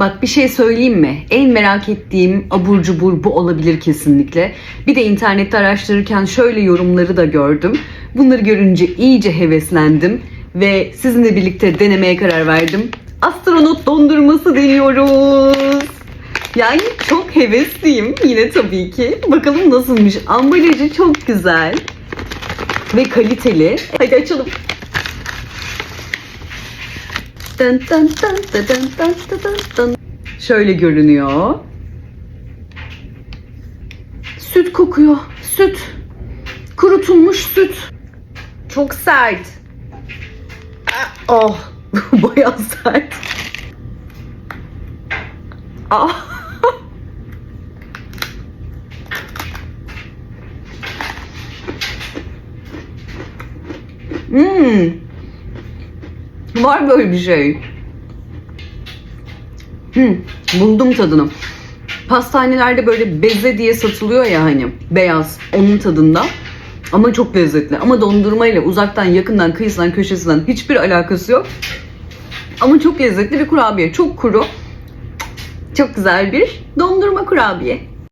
Bak bir şey söyleyeyim mi? En merak ettiğim abur cubur bu olabilir kesinlikle. Bir de internette araştırırken şöyle yorumları da gördüm. Bunları görünce iyice heveslendim ve sizinle birlikte denemeye karar verdim. Astronot dondurması deniyoruz. Yani çok hevesliyim yine tabii ki. Bakalım nasılmış. Ambalajı çok güzel ve kaliteli. Hadi açalım. Dın dın dın dın dın dın dın dın. Şöyle görünüyor. Süt kokuyor. Süt. Kurutulmuş süt. Çok sert. Ah, oh. Bayağı sert. Ah. Mmm. Var böyle bir şey. Hmm, buldum tadını. Pastanelerde böyle beze diye satılıyor ya hani beyaz onun tadında. Ama çok lezzetli. Ama dondurmayla uzaktan, yakından, kıyısından, köşesinden hiçbir alakası yok. Ama çok lezzetli bir kurabiye. Çok kuru. Çok güzel bir dondurma kurabiye.